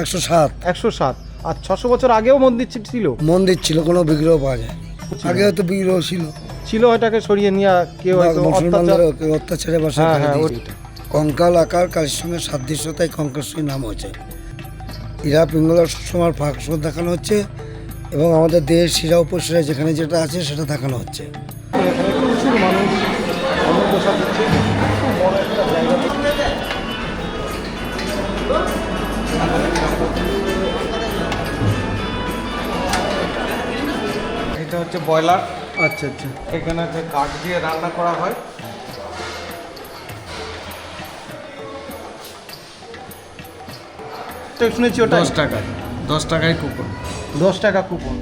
একশো সাত। একশো সাত। আর ছশো বছর আগেও মন্দির ছিল? মন্দির ছিল কোনো বিগ্রহ পাওয়া যায়। আগে হয়তো বিগ্রহ ছিল। ছিল ওটাকে সরিয়ে নিয়ে কেউ মুসলমানদের অত্যাচারে বাসা। কঙ্কাল আকার কালের সঙ্গে সাদৃশ্যতাই কঙ্কালশ্রী নাম হয়েছে। ইরা পিঙ্গলার সবসময় ফাঁকস দেখানো হচ্ছে এবং আমাদের দেহের শিরা উপশিরা যেখানে যেটা আছে সেটা দেখানো হচ্ছে। এখানে প্রচুর মানুষ হচ্ছে ব্রয়লার। আচ্ছা আচ্ছা। এখানে যে কাঠ দিয়ে রান্না করা হয়। তো শুনেছি ওটা দশ টাকায় দশ টাকায় কুপন। দশ টাকা কুপন।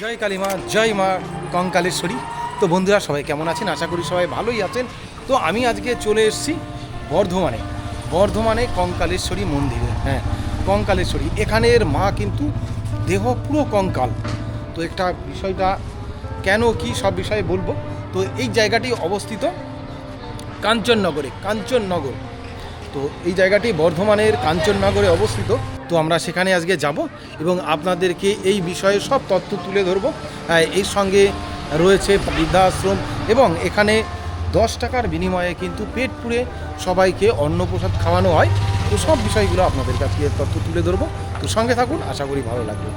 জয় কালীমা জয় মা কঙ্কালেশ্বরী। তো বন্ধুরা সবাই কেমন আছেন? আশা করি সবাই ভালোই আছেন। তো আমি আজকে চলে এসেছি বর্ধমানে বর্ধমানে কঙ্কালেশ্বরী মন্দিরে। হ্যাঁ কঙ্কালেশ্বরী। এখানের মা কিন্তু দেহ পুরো কঙ্কাল। তো একটা বিষয়টা কেন কি সব বিষয়ে বলব? তো এই জায়গাটি অবস্থিত কাঞ্চননগরে, কাঞ্চননগর। তো এই জায়গাটি বর্ধমানের কাঞ্চননগরে অবস্থিত। তো আমরা সেখানে আজকে যাব এবং আপনাদেরকে এই বিষয়ে সব তথ্য তুলে ধরবো। এর সঙ্গে রয়েছে বৃদ্ধাশ্রম এবং এখানে দশ টাকার বিনিময়ে কিন্তু পেট পুড়ে সবাইকে অন্নপ্রসাদ খাওয়ানো হয়। তো সব বিষয়গুলো আপনাদের কাছে তথ্য তুলে ধরবো। তো সঙ্গে থাকুন আশা করি ভালো লাগবে।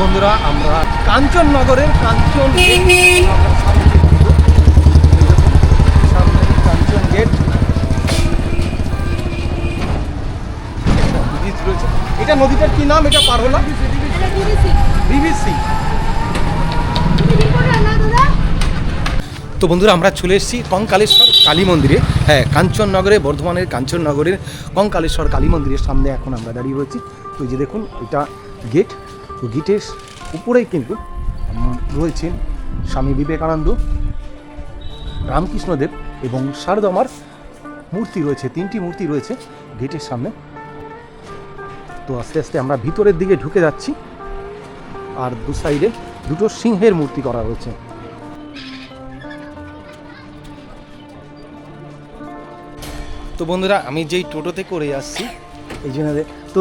বন্ধুরা আমরা কাঞ্চননগরের কাঞ্চন তো বন্ধুরা, আমরা চলে এসেছি কঙ্কালেশ্বর কালী মন্দিরে। হ্যাঁ কাঞ্চননগরে বর্ধমানের কাঞ্চননগরের কঙ্কালেশ্বর কালী মন্দিরের সামনে এখন আমরা দাঁড়িয়ে রয়েছি। তো যে দেখুন, এটা গেট। তো গেটের উপরেই কিন্তু রয়েছেন স্বামী বিবেকানন্দ, রামকৃষ্ণদেব এবং শারদামার মূর্তি রয়েছে, তিনটি মূর্তি রয়েছে গেটের সামনে। তো আস্তে আস্তে আমরা ভিতরের দিকে ঢুকে যাচ্ছি। আর দু সাইডে দুটো সিংহের মূর্তি করা রয়েছে। তো বন্ধুরা আমি যেই টোটোতে করে আসছি এই জন্য তো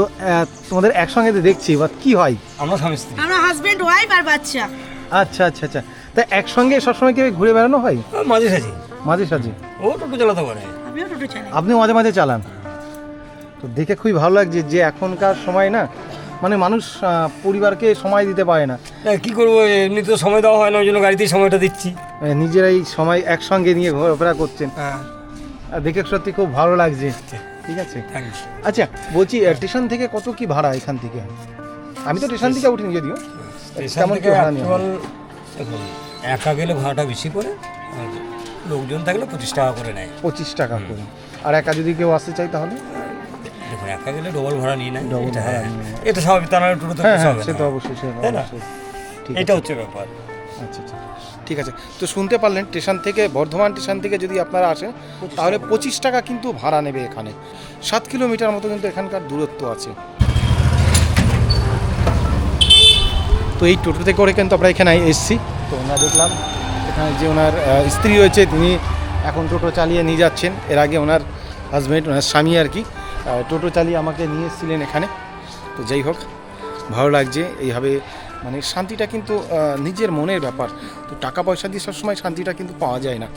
তোমাদের একসঙ্গে তো দেখছি বা কি হয়? আমরা স্বামী স্ত্রী। আমরা হাজবেন্ড ওয়াইফ আর বাচ্চা। আচ্ছা আচ্ছা আচ্ছা। তা একসঙ্গে সবসময় কি ঘুরে বেড়ানো হয়? মাঝে সাঝে। মাঝে সাঝে? ও টোটো চালাতে পারে। আমিও টোটো চালাই আপনি মাঝে মাঝে চালান? তো দেখে খুবই ভালো লাগছে যে এখনকার সময় না মানে মানুষ পরিবারকে সময় দিতে পারে না। কি করব এমনি তো সময় দেওয়া হয় না ওই জন্য গাড়িতেই সময়টা দিচ্ছি। নিজেরাই সময় একসঙ্গে নিয়ে ঘোরাফেরা করছেন। হ্যাঁ। দেখে সত্যি খুব ভালো লাগছে। ঠিক আছে? আচ্ছা বলছি স্টেশন থেকে কত কি ভাড়া এখান থেকে? আমি তো স্টেশন থেকে উঠিনি যদিও। থেকে কি ভাড়া দেখুন একা গেলে ভাড়াটা বেশি করে আর লোকজন থাকলে পঁচিশ টাকা করে নেয়। পঁচিশ টাকা করে। আর একা যদি কেউ আসতে চাই তাহলে? দেখুন একা গেলে ডবল ভাড়া নিয়ে নেয়। এটা ভাড়া হ্যাঁ। এটা স্বাভাবিক তা নাহলে টোটোতে হ্যাঁ হ্যাঁ সে তো অবশ্যই সে তাই না? অবশ্যই। এটা হচ্ছে ব্যাপার। আচ্ছা আচ্ছা। ঠিক আছে। তো শুনতে পারলেন স্টেশন থেকে বর্ধমান স্টেশন থেকে যদি আপনারা আসেন তাহলে পঁচিশ টাকা কিন্তু ভাড়া নেবে এখানে। সাত কিলোমিটার মতো কিন্তু এখানকার দূরত্ব আছে। তো এই টোটোতে করে কিন্তু আমরা এখানে এসেছি। তো ওনারা দেখলাম এখানে যে ওনার স্ত্রী রয়েছে তিনি এখন টোটো চালিয়ে নিয়ে যাচ্ছেন। এর আগে ওনার হাজব্যান্ড ওনার স্বামী আর কি টোটো চালিয়ে আমাকে নিয়ে এসেছিলেন এখানে। তো যাই হোক ভালো লাগছে। এইভাবে মানে শান্তিটা কিন্তু নিজের মনের ব্যাপার। তো টাকা পয়সা দিয়ে সবসময় শান্তিটা কিন্তু পাওয়া যায় না।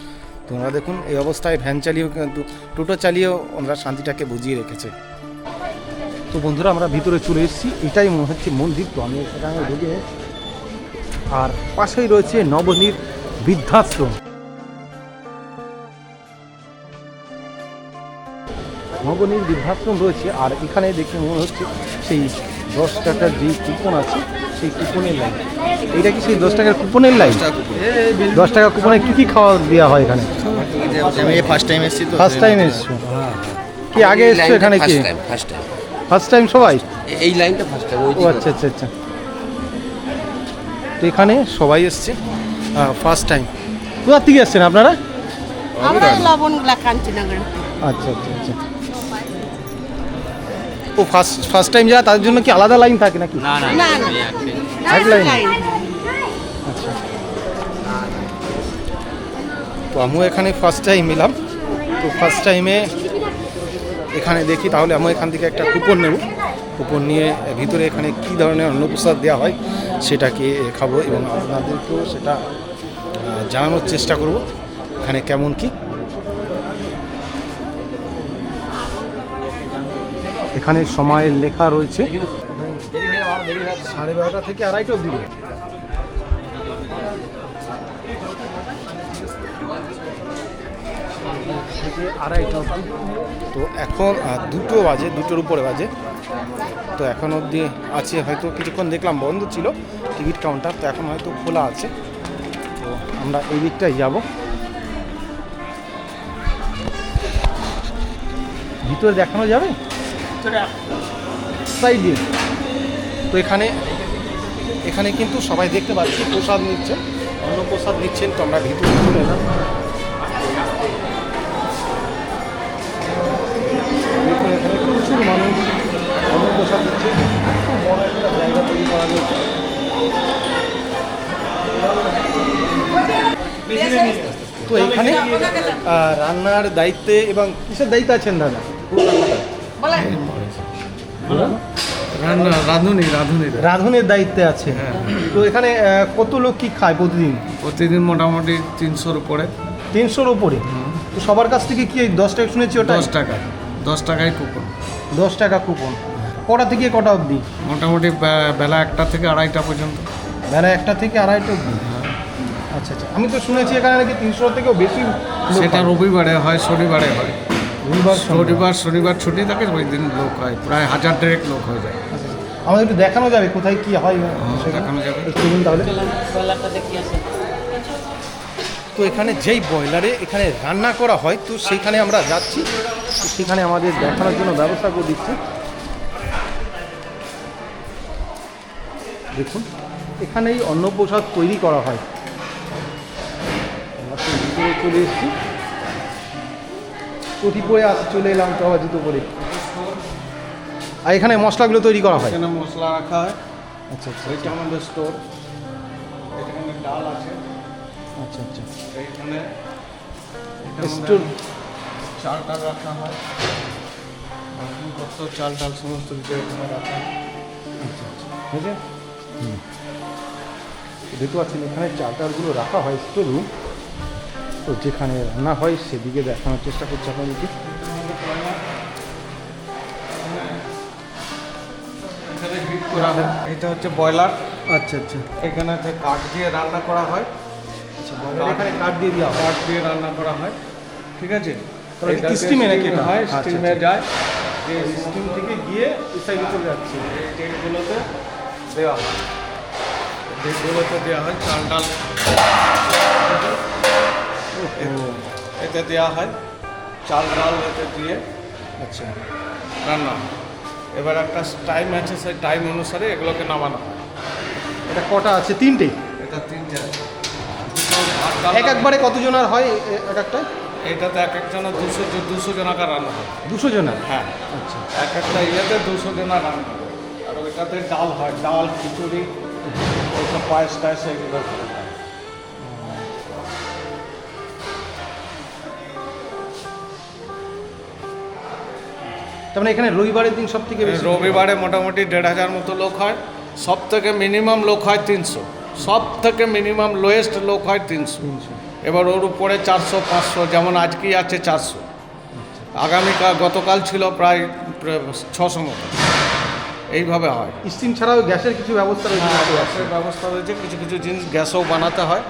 তো ওনারা দেখুন, এই অবস্থায় ভ্যান চালিয়েও কিন্তু, টোটো চালিয়েও ওনারা শান্তিটাকে বুঝিয়ে রেখেছে। তো বন্ধুরা, আমরা ভিতরে চলে এসেছি। এটাই মনে হচ্ছে মন্দির, তো আমি সেখানে ঢুকে আর পাশেই রয়েছে নবনীর বৃদ্ধাশ্রম। নবনীর বৃদ্ধাশ্রম রয়েছে আর এখানে দেখে মনে হচ্ছে সেই দশ টাকার যে কুপন আছে সেই কুপনের লাইন এটা কি সেই দশ টাকার কুপনের লাইন দশ টাকা কুপনে কি কি খাওয়া দেওয়া হয় এখানে? ফার্স্ট টাইম এসেছি তো ফার্স্ট টাইম এসছো? কি আগে এসছো এখানে কি? ফার্স্ট টাইম সবাই? এই লাইনটা ফার্স্ট টাইম ও আচ্ছা আচ্ছা আচ্ছা। তো এখানে সবাই এসছে ফার্স্ট টাইম কোথা থেকে এসছেন আপনারা? আমরা লবণগুলা কাঞ্চিনগর। আচ্ছা আচ্ছা আচ্ছা। ও ফার্স্ট ফার্স্ট টাইম যারা তাদের জন্য কি আলাদা লাইন থাকে নাকি? না না না, না। এক লাইন লাইন। আচ্ছা। তো আমিও এখানে ফার্স্ট টাইম এলাম। তো ফার্স্ট টাইমে এখানে দেখি তাহলে আমি এখান থেকে একটা কুপন নেব। কুপন নিয়ে ভিতরে এখানে কী ধরনের অন্নপ্রসাদ দেওয়া হয় সেটাকে খাব এবং আপনাদেরকেও সেটা জানানোর চেষ্টা করব। এখানে কেমন কি এখানে সময়ের লেখা রয়েছে। সাড়ে বারোটা থেকে আড়াইটা অব্দি থেকে আড়াইটা অবধি। তো এখন দুটো বাজে দুটোর উপরে বাজে। তো এখন অবধি আছে হয়তো কিছুক্ষণ দেখলাম বন্ধ ছিল টিকিট কাউন্টার তো এখন হয়তো খোলা আছে। তো আমরা এই দিকটাই যাব। ভিতরে দেখানো যাবে? সাইড দিয়ে। তো এখানে এখানে কিন্তু সবাই দেখতে পাচ্ছি প্রসাদ নিচ্ছে। অন্য প্রসাদ নিচ্ছেন, তো আমরা ভিতরে চলে এলাম। এখানে প্রচুর মানুষ অন্য প্রসাদ দিচ্ছে খুব বড় একটা জায়গা তৈরি করা হয়েছে। তো এখানে রান্নার দায়িত্বে এবং কিসের দায়িত্বে আছেন দাদা? রাঁধুনি রাঁধুনি। রাঁধুনের দায়িত্বে আছে। তো এখানে কত লোক কি খায় প্রতিদিন? প্রতিদিন মোটামুটি তিনশোর উপরে। তিনশোর ওপরে তো সবার কাছ থেকে কি দশ টাকা শুনেছি ওটা দশ টাকা। দশ টাকায় কুপন। দশ টাকা কুপন। কটা থেকে কটা অবধি? মোটামুটি বেলা একটা থেকে আড়াইটা পর্যন্ত। বেলা একটা থেকে আড়াইটা অবধি? আচ্ছা আচ্ছা। আমি তো শুনেছি এখানে নাকি তিনশো থেকেও বেশি সেটা রবিবারে হয় শনিবারে হয়। রবিবার শনিবার। শনিবার ছুটি থাকে ওই দিন লোক হয় প্রায় হাজার দেড়েক লোক হয়ে যায় আমাদের একটু দেখানো যাবে কোথায় কি হয় সেটা? দেখানো যাবে। তাহলে তো এখানে যেই বয়লারে এখানে রান্না করা হয় তো সেইখানে আমরা যাচ্ছি তো সেখানে আমাদের দেখানোর জন্য ব্যবস্থা করে দিচ্ছি দেখুন এখানেই অন্নপ্রসাদ তৈরি করা হয় আমরা চলে এসেছি কতিপয়ে আসে চলে এলাম চবাজিত করে আর এখানে মশলাগুলো তৈরি করা হয়। এখানে মশলা রাখা হয়। আচ্ছা আচ্ছা এটা আমাদের স্টোর। এখানে ডাল আছে। আচ্ছা আচ্ছা। এইখানে স্টোর চাল ডাল রাখা হয়। বাসনপত্র চাল ডাল সমস্ত কিছু এখানে রাখা হয়। আচ্ছা হয়েছে দেখতে পাচ্ছেন এখানে চার্টারগুলো রাখা হয় স্টোর রুম। তো যেখানে রান্না হয় সেদিকে দেখানোর চেষ্টা করছি আপনাদেরকে। এটা হচ্ছে ব্রয়লার আচ্ছা আচ্ছা। এখানে হচ্ছে কাঠ দিয়ে রান্না করা হয়। আচ্ছা এখানে কাঠ দিয়ে দেওয়া হয়। কাঠ দিয়ে রান্না করা হয়। ঠিক আছে? স্টিমে নাকি হয় আচ্ছা, স্টিমে আচ্ছা। যায়। যে সিস্টেম থেকে গিয়ে সাইডে চলে যাচ্ছে। এই ডেটগুলোতে দেওয়া হয়। ডেটগুলোতে দেওয়া হয় চাল ডাল। এতে দেওয়া হয় চাল ডাল এতে দিয়ে আচ্ছা। রান্না এবার একটা টাইম আছে সেই টাইম অনুসারে এগুলোকে নামানো হয়। এটা কটা আছে? তিনটে? এটা তিনটে আছে। এক একবারে কতজন আর হয় এক একটা? এটাতে এক একজনের দুশো দুশো জনাকার রান্না হয়। দুশো জনের হ্যাঁ। আচ্ছা। এক একটা ইয়েতে দুশো জনা রান্না হয়। আর ওইটাতে ডাল হয় ডাল খিচুড়ি ওইসব পায়েস টায়েস এগুলো তার মানে এখানে রবিবারের দিন সব থেকে বেশি রবিবারে মোটামুটি দেড় হাজার মতো লোক হয় সব থেকে মিনিমাম লোক হয় তিনশো। সব থেকে মিনিমাম লোয়েস্ট লোক হয় তিনশো। এবার ওর উপরে চারশো পাঁচশো যেমন আজকেই আছে চারশো। আগামীকাল গতকাল ছিল প্রায় ছশো মতো। এইভাবে হয়। স্টিম ছাড়াও গ্যাসের কিছু ব্যবস্থা রয়েছে? হ্যাঁ, গ্যাসের ব্যবস্থা রয়েছে। কিছু কিছু জিনিস গ্যাসও বানাতে হয়।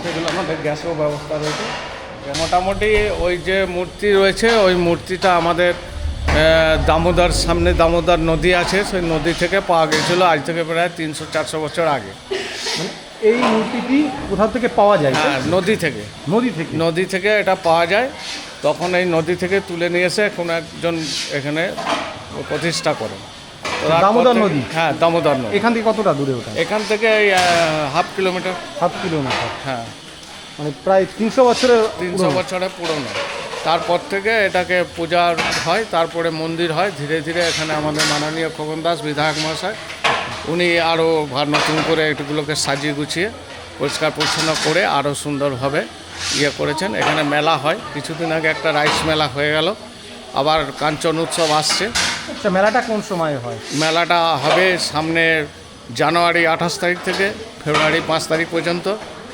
সেগুলো আমাদের গ্যাসেও ব্যবস্থা রয়েছে। মোটামুটি ওই যে মূর্তি রয়েছে ওই মূর্তিটা আমাদের দামোদর সামনে দামোদর নদী আছে সেই নদী থেকে পাওয়া গেছিল আজ থেকে প্রায় তিনশো চারশো বছর আগে। এই মূর্তিটি কোথাও থেকে পাওয়া যায়? হ্যাঁ নদী থেকে। নদী থেকে? নদী থেকে এটা পাওয়া যায়। তখন এই নদী থেকে তুলে নিয়ে এসে কোনো একজন এখানে প্রতিষ্ঠা করে তারপর দামোদর নদী? হ্যাঁ দামোদর নদী। এখান থেকে কতটা দূরে ওঠা এখান থেকে হাফ কিলোমিটার। Half kilometre. হ্যাঁ। মানে প্রায় তিনশো বছরের তিনশো বছরের পুরনো। তারপর থেকে এটাকে পূজার হয় তারপরে মন্দির হয়। ধীরে ধীরে এখানে আমাদের মাননীয় খোকন দাস বিধায়ক মহাশয় উনি আরও নতুন করে এগুলোকে সাজিয়ে গুছিয়ে পরিষ্কার পরিচ্ছন্ন করে আরও সুন্দরভাবে ইয়ে করেছেন। এখানে মেলা হয়। কিছুদিন আগে একটা রাইস মেলা হয়ে গেল। আবার কাঞ্চন উৎসব আসছে। আচ্ছা মেলাটা কোন সময় হয়? মেলাটা হবে সামনে জানুয়ারি আঠাশ তারিখ থেকে ফেব্রুয়ারি পাঁচ তারিখ পর্যন্ত।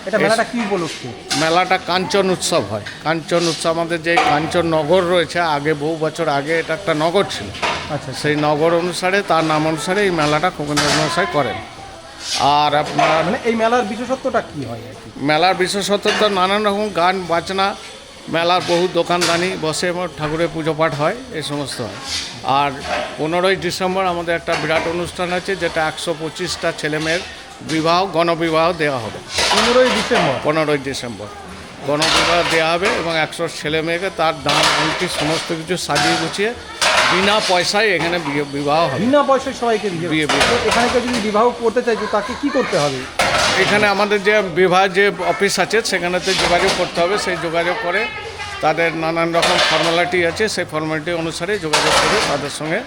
এটা মেলাটা কি উপলক্ষে? মেলাটা কাঞ্চন উৎসব হয়। কাঞ্চন উৎসব আমাদের যে কাঞ্চন নগর রয়েছে আগে বহু বছর আগে এটা একটা নগর ছিল। আচ্ছা সেই নগর অনুসারে তার নাম অনুসারে এই মেলাটা খোকনদাস মহাশয় করেন। আর আপনার মানে এই মেলার বিশেষত্বটা কি হয় মেলার বিশেষত্ব তো নানান রকম গান বাজনা মেলার বহু দোকানদানি বসে এবং ঠাকুরের পুজো পাঠ হয় এই সমস্ত হয়। আর পনেরোই ডিসেম্বর আমাদের একটা বিরাট অনুষ্ঠান আছে যেটা একশো পঁচিশটা ছেলেমেয়ের বিবাহ গণবিবাহ দেওয়া হবে। পনেরোই ডিসেম্বর। পনেরোই ডিসেম্বর। গণবিবাহ দেওয়া হবে এবং একশো ছেলে মেয়েকে তার দাম আংটি সমস্ত কিছু সাজিয়ে গুছিয়ে বিনা পয়সায় এখানে বিয়ে বিবাহ হবে। বিনা পয়সায় সবাইকে বিয়ে বিয়ে, বিয়ে। এখানে কেউ যদি বিবাহ করতে চাইছে তাকে কি করতে হবে? এখানে আমাদের যে বিবাহ যে অফিস আছে সেখানেতে যোগাযোগ করতে হবে। সেই যোগাযোগ করে তাদের নানান রকম ফর্মালিটি আছে। সেই ফর্মালিটি অনুসারে যোগাযোগ করে তাদের সঙ্গে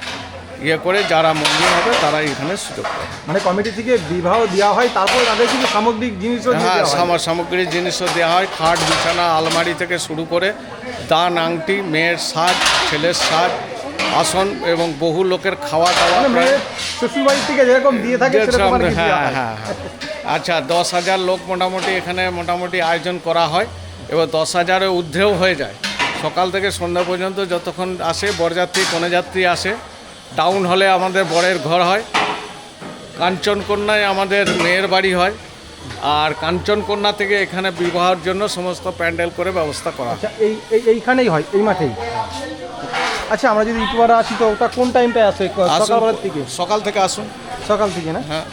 ইয়ে করে যারা মন্দির হবে তারা এখানে সুযোগ পাবে। মানে কমিটি থেকে বিবাহ দেওয়া হয় তারপর তাদের কিছু সামগ্রিক জিনিসও হ্যাঁ হয়। জিনিসও দেওয়া হয় খাট বিছানা আলমারি থেকে শুরু করে দান আংটি মেয়ের সাজ ছেলের সাজ আসন এবং বহু লোকের খাওয়া দাওয়া মানে মেয়ের শ্বশুরবাড়ির থেকে যেরকম দিয়ে থাকে হ্যাঁ। হ্যাঁ হ্যাঁ আচ্ছা দশ হাজার লোক মোটামুটি এখানে মোটামুটি আয়োজন করা হয় এবার দশ হাজারের ঊর্ধ্বেও হয়ে যায়। সকাল থেকে সন্ধ্যা পর্যন্ত যতক্ষণ আসে বরযাত্রী কনেযাত্রী আসে টাউন হলে আমাদের বরের ঘর হয় কাঞ্চনকন্যায় আমাদের মেয়ের বাড়ি হয় আর কাঞ্চনকন্যা থেকে এখানে বিবাহের জন্য সমস্ত প্যান্ডেল করে ব্যবস্থা করা হয়। আচ্ছা এই এই- এইখানেই হয় এই মাঠেই? আচ্ছা আমরা যদি ইটুয়ারা আসি তো ওটা কোন টাইমটায় আসে? আসুন, সকালবেলার থেকে সকাল থেকে আসুন। সকাল থেকে না? হ্যাঁ।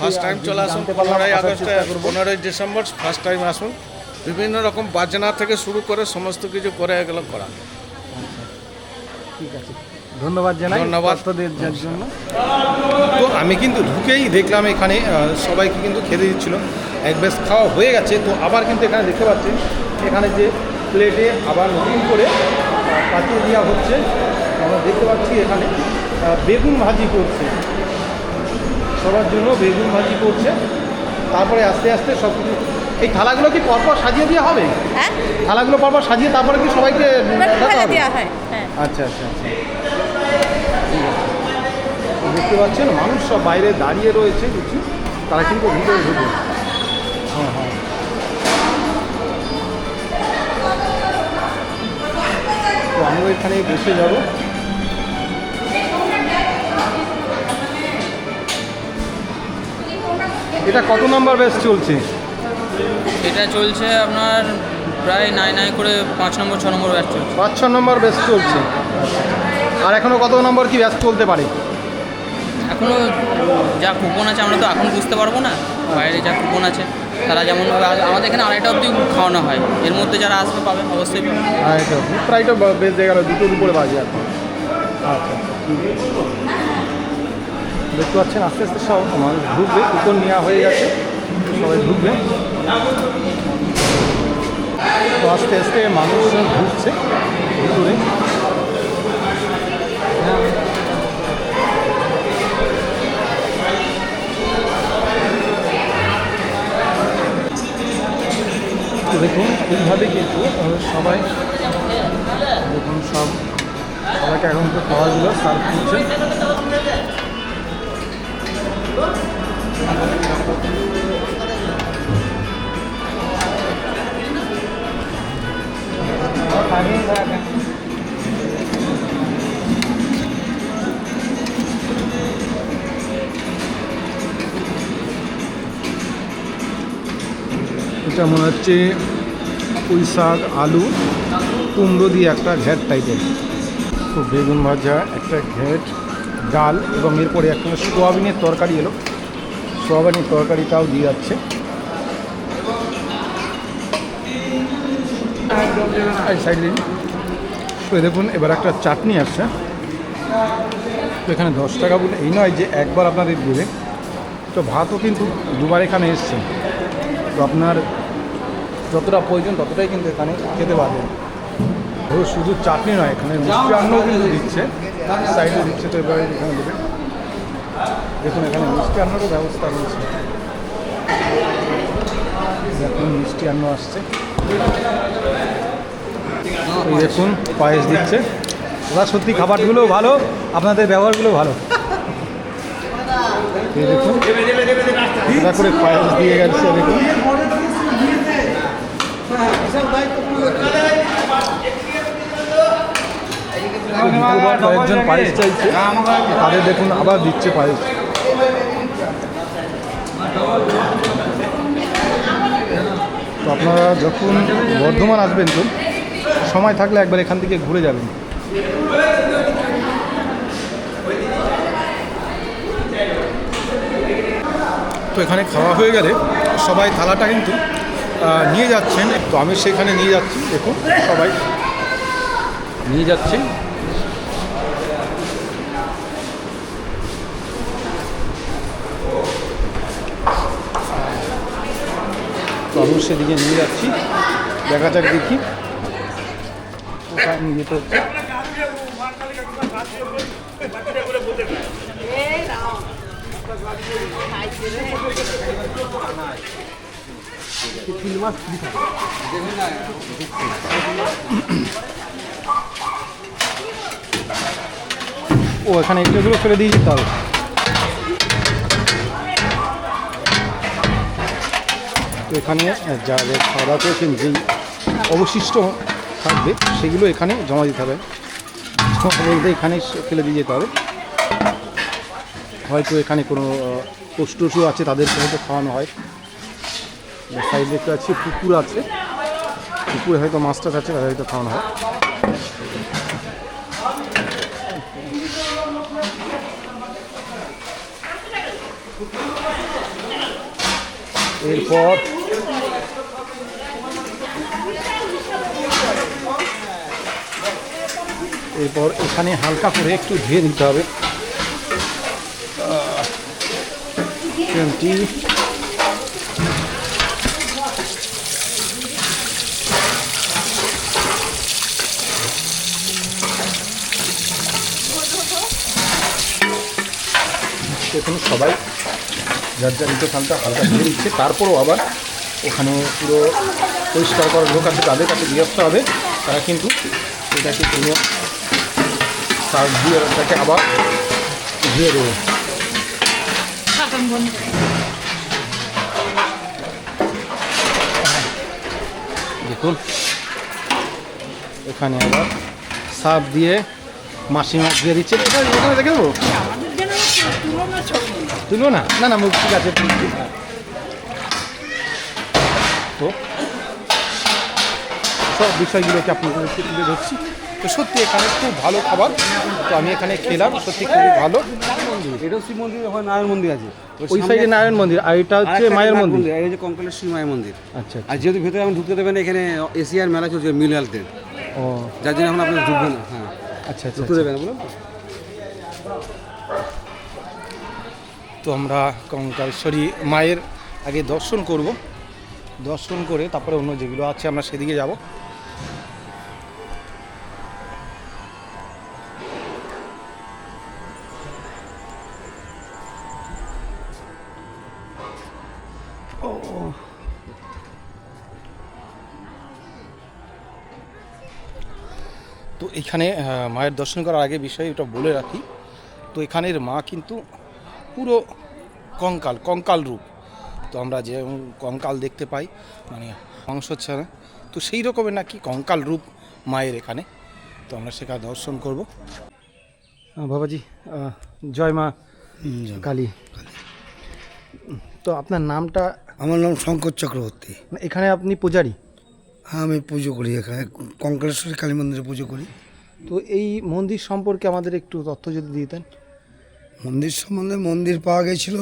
ফার্স্ট টাইম চলে আসুন জানতে পারলাম, পনেরোই আসার আগস্টে চেষ্টা করব। পনেরোই ডিসেম্বর ফার্স্ট টাইম আসুন। বিভিন্ন রকম বাজনা থেকে শুরু করে সমস্ত কিছু করে এগুলো করা ঠিক আছে। ধন্যবাদ জানাই ধন্যবাদ। জন্য। তো আমি কিন্তু ঢুকেই দেখলাম এখানে সবাইকে কিন্তু খেতে দিচ্ছিল। এক বেশ খাওয়া হয়ে গেছে তো আবার কিন্তু এখানে দেখতে পাচ্ছেন এখানে যে প্লেটে আবার নতুন করে পাতিয়ে দেওয়া হচ্ছে। আমরা দেখতে পাচ্ছি এখানে বেগুন ভাজি করছে। সবার জন্য বেগুন ভাজি করছে। তারপরে আস্তে আস্তে সব কিছু এই থালাগুলো কি পরপর সাজিয়ে দেওয়া হবে? হ্যাঁ। থালাগুলো পরপর সাজিয়ে তারপরে কি সবাইকে হয় হ্যাঁ। আচ্ছা আচ্ছা আচ্ছা। দেখতে পাচ্ছেন মানুষ সব বাইরে দাঁড়িয়ে রয়েছে কিছু। তারা কিন্তু ভিতরে ঢুকে হ্যাঁ হ্যাঁ। তো আমরা এখানে বসে যাব। এটা কত নাম্বার ব্যাচ চলছে? এটা চলছে আপনার প্রায় নাই নাই করে পাঁচ নম্বর ছ নম্বর ব্যাচ চলছে। পাঁচ ছ নম্বর ব্যাচ চলছে। আর এখনও কত নম্বর কি ব্যাচ চলতে পারে? এখনও যা কুপন আছে আমরা তো এখন বুঝতে পারব না, বাইরে যা কুপন আছে, তারা যেমন আমাদের এখানে আড়াইটা অবধি খাওয়ানো হয়, এর মধ্যে যারা আসবে পাবে অবশ্যই পাবে। হ্যাঁ এটা প্রায় তো বেজে গেল দুটোর উপরে বাজে এখন আচ্ছা। দেখতে পাচ্ছেন, আস্তে আস্তে সব মানুষ ঢুকবে, কুপন নেওয়া হয়ে গেছে, সবাই ঢুকবে। তো আস্তে আস্তে মানুষ ঢুকছে, ভিতরে। দেখুন এইভাবে কিন্তু সবাই দেখুন সব সবাইকে এখন তো খাওয়াগুলো সার্ভ করছে। এটা মনে হচ্ছে পুঁই শাক, আলু, কুমড়ো দিয়ে একটা ঘ্যাট টাইপের তো বেগুন ভাজা, একটা ঘ্যাট, ডাল এবং এরপরে একটা সোয়াবিনের তরকারি এলো। সোয়াবিনের তরকারিটাও দিয়ে যাচ্ছে। তো দেখুন, এবার একটা চাটনি আসছে। তো এখানে দশ টাকা বলে, এই নয় যে একবার আপনাদের দেবে। তো ভাতও কিন্তু দুবার এখানে এসছে। তো আপনার যতটা প্রয়োজন ততটাই কিন্তু এখানে খেতে পারবেন ও শুধু চাটনি নয়, এখানে মিষ্টি আন্নও কিন্তু দিচ্ছে। সাইডে দিচ্ছে তো এবারে এখানে দেবে। দেখুন, এখানে মিষ্টি আন্নরও ব্যবস্থা রয়েছে। দেখুন, মিষ্টি আন্ন আসছে। দেখুন, পায়েস দিচ্ছে। ওরা সত্যি খাবারগুলো ভালো, আপনাদের ব্যবহারগুলো ভালো। দেখুন করে পায়েস দিয়ে গেছে, দেখুন। কয়েকজন পায়েস চাইছে। তাদের দেখুন, আবার দিচ্ছে পায়েস। তো আপনারা যখন বর্ধমান আসবেন তো, সময় থাকলে একবার এখান থেকে ঘুরে যাবেন। তো এখানে খাওয়া হয়ে গেলে সবাই থালাটা কিন্তু নিয়ে যাচ্ছেন তো আমি সেখানে নিয়ে যাচ্ছি, দেখুন সবাই। নিয়ে যাচ্ছে। তো আমি সেদিকে নিয়ে যাচ্ছি, দেখা যাক দেখি। কোথায় নিয়ে যেতে হচ্ছে? ও, এখানে এগুলো ফেলে দিয়ে যেতে হবে। তো এখানে যা যা খাওয়া দাওয়া করেছেন, যেই অবশিষ্ট থাকবে, সেগুলো এখানে জমা দিতে হবে। বলতে এখানে ফেলে দিয়ে যেতে হবে। হয়তো এখানে কোনো পশু আছে তাদেরকে হয়তো খাওয়ানো হয়। সাইড দেখতে পাচ্ছি পুকুর আছে। পুকুরে হয়তো মাছ টাছ আছে তাদের হয়তো খাওয়ানো হয়। এরপর এরপর এখানে হালকা করে একটু ধুয়ে নিতে হবে। আহ, এখানে সবাই যার যার নিতে থালটা হালকা ধুয়ে নিচ্ছে তারপরও আবার ওখানে পুরো পরিষ্কার করার লোক আছে তাদের কাছে দিয়ে আসতে হবে। তারা কিন্তু এটাকে পুরো সার্ভ দিয়ে ওটাকে আবার ধুয়ে দেবে। দেখুন এখানে আবার সার্ফ দিয়ে মাসিমা দিয়ে দিচ্ছে। এখানে দেখে দেবো? তুলবো না। না না মুখ ঠিক আছে তো? সব বিষয়গুলোকে আপনাদের তুলে ধরছি। তো সত্যি এখানে খুব ভালো খাবার। তো আমি এখানে খেলাম সত্যি খুবই ভালো। শিব মন্দির হয় নারায়ণ মন্দির আছে। ওই সাইডে নারায়ণ মন্দির আর এটা হচ্ছে মায়ের মন্দির। এই যে কঙ্কালেশ্বরী মায়ের মন্দির। আচ্ছা আর যেহেতু ভেতরে এখন ঢুকতে দেবেন এখানে এশিয়ার মেলা চলছে মিল হেলথের। ও। যার জন্য এখন আপনার ঢুকবেন না হ্যাঁ। আচ্ছা আচ্ছা ঢুকতে দেবেন না বলুন। তো আমরা কঙ্কালেশ্বরী মায়ের আগে দর্শন করব, দর্শন করে তারপরে অন্য যেগুলো আছে আমরা সেদিকে যাব। তো এখানে মায়ের দর্শন করার আগে বিষয়ে এটা বলে রাখি। তো এখানের মা কিন্তু পুরো কঙ্কাল কঙ্কাল রূপ। তো আমরা যে কঙ্কাল দেখতে পাই মানে মাংস ছাড়া তো সেই রকমের নাকি কঙ্কাল রূপ মায়ের এখানে। তো আমরা সেখানে দর্শন করব। বাবাজি জয় মা কালী। তো আপনার নামটা? আমার নাম শঙ্কর চক্রবর্তী। এখানে আপনি পূজারি? হ্যাঁ আমি পুজো করি এখানে কঙ্কালেশ্বরী কালী মন্দিরে পুজো করি। তো এই মন্দির সম্পর্কে আমাদের একটু তথ্য যদি দিতেন। মন্দির সম্বন্ধে মন্দির পাওয়া গেছিল।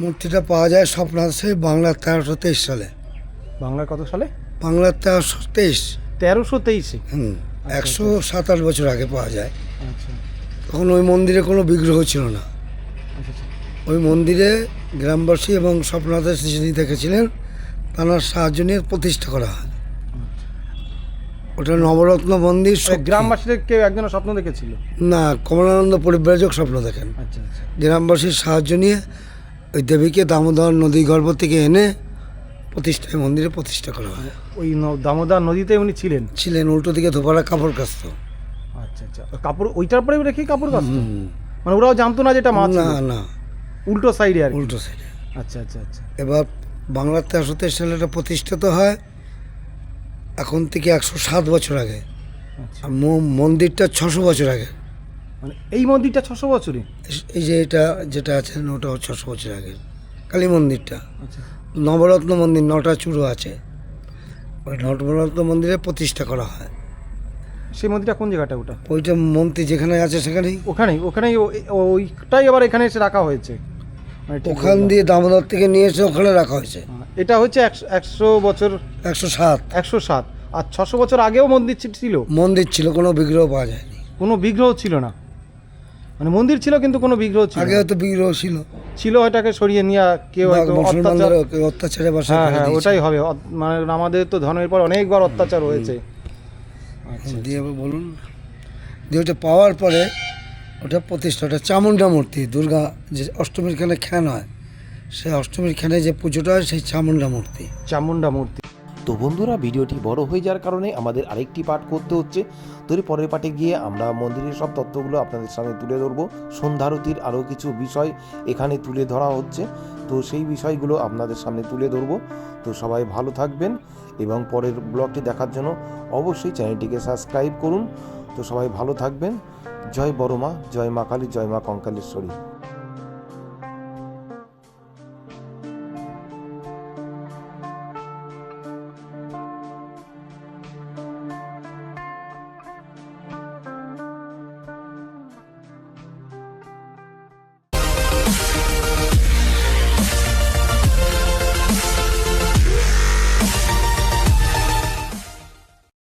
মূর্তিটা পাওয়া যায় স্বপ্নাশে বাংলার তেরোশো তেইশ সালে। বাংলার কত সালে? বাংলার তেরোশো তেইশ। তেরোশো তেইশে? হুম একশো সাতাশ বছর আগে পাওয়া যায়। আচ্ছা। তখন ওই মন্দিরে কোনো বিগ্রহ ছিল না। আচ্ছা আচ্ছা। ওই মন্দিরে গ্রামবাসী এবং স্বপ্নাদেশ যিনি দেখেছিলেন তার সাহায্য নিয়ে প্রতিষ্ঠা করা হয়। ওটা নবরত্ন মন্দির মানে গ্রামবাসীদের কেউ একজন স্বপ্ন দেখেছিল? না কমলানন্দ পরিব্রাজক স্বপ্ন দেখেন। আচ্ছা আচ্ছা। গ্রামবাসীর সাহায্য নিয়ে ওই দেবীকে দামোদর নদী গর্ভ থেকে এনে প্রতিষ্ঠায় মন্দিরে প্রতিষ্ঠা করা হয়। ওই দামোদর নদীতে উনি ছিলেন? ছিলেন উল্টো দিকে ধোপারা কাপড় কাস্ত আচ্ছা আচ্ছা। কাপড় ওইটার পরে রেখে কাপড় কাচতো? মানে ওরাও জানতো না যেটা মাছ না না। উল্টো সাইডে আর উল্টো সাইডে। আচ্ছা আচ্ছা আচ্ছা। এবার বাংলার তেরোশো তেইশ সালে এটা প্রতিষ্ঠিত হয়। এখন থেকে একশো সাত বছর আগে। আর ম- মন্দিরটা ছশো বছর আগে। মানে এই মন্দিরটা ছশো বছরই? এই যে এটা যেটা আছে ওটাও ছশো বছর আগে। কালী মন্দিরটা। আচ্ছা। নবরত্ন মন্দির নটা চূড়ো আছে। ওই নবরত্ন মন্দিরে প্রতিষ্ঠা করা হয়। সেই মন্দিরটা কোন জায়গাটা ওটা? ওইটা মন্দির যেখানে আছে সেখানেই। ওখানেই ওখানেই ও- ওইটাই আবার এখানে এসে রাখা হয়েছে। ওখান দিয়ে দামোদর থেকে নিয়ে এসে ওখানে রাখা হয়েছে। এটা হচ্ছে একশো- বছর একশো সাত। একশো সাত। আর ছশো বছর আগেও মন্দির ছিল? মন্দির ছিল কোনো বিগ্রহ পাওয়া যায়নি। কোনো বিগ্রহ ছিল না? মানে মন্দির ছিল কিন্তু কোনো বিগ্রহ ছিল আগে হয়তো বিগ্রহ ছিল। ছিল ওটাকে সরিয়ে নিয়ে কেউ অত্যাচার হ্যাঁ হ্যাঁ ওটাই হবে। মানে আমাদের তো ধর্মের পর অনেকবার অত্যাচার হয়েছে। দিয়ে বলুন। দিয়ে ওটা পাওয়ার পরে ওটা প্রতিষ্ঠা, ওটা চামুন্ডা মূর্তি, দুর্গা যে অষ্টমীর খানে খ্যান হয়, সেই অষ্টমীর খানে যে পুজোটা হয় সেই চামুন্ডা মূর্তি। চামুন্ডা মূর্তি। তো বন্ধুরা, ভিডিওটি বড় হয়ে যাওয়ার কারণে আমাদের আরেকটি পাঠ করতে হচ্ছে। তো পরের পাঠে গিয়ে আমরা মন্দিরের সব তথ্যগুলো আপনাদের সামনে তুলে ধরবো। সন্ধ্যারতির আরও কিছু বিষয় এখানে তুলে ধরা হচ্ছে। তো সেই বিষয়গুলো আপনাদের সামনে তুলে ধরবো। তো সবাই ভালো থাকবেন এবং পরের ব্লগটি দেখার জন্য অবশ্যই চ্যানেলটিকে সাবস্ক্রাইব করুন। তো সবাই ভালো থাকবেন। জয় বড়মা জয় মা কালী জয় মা কঙ্কালেশ্বরী।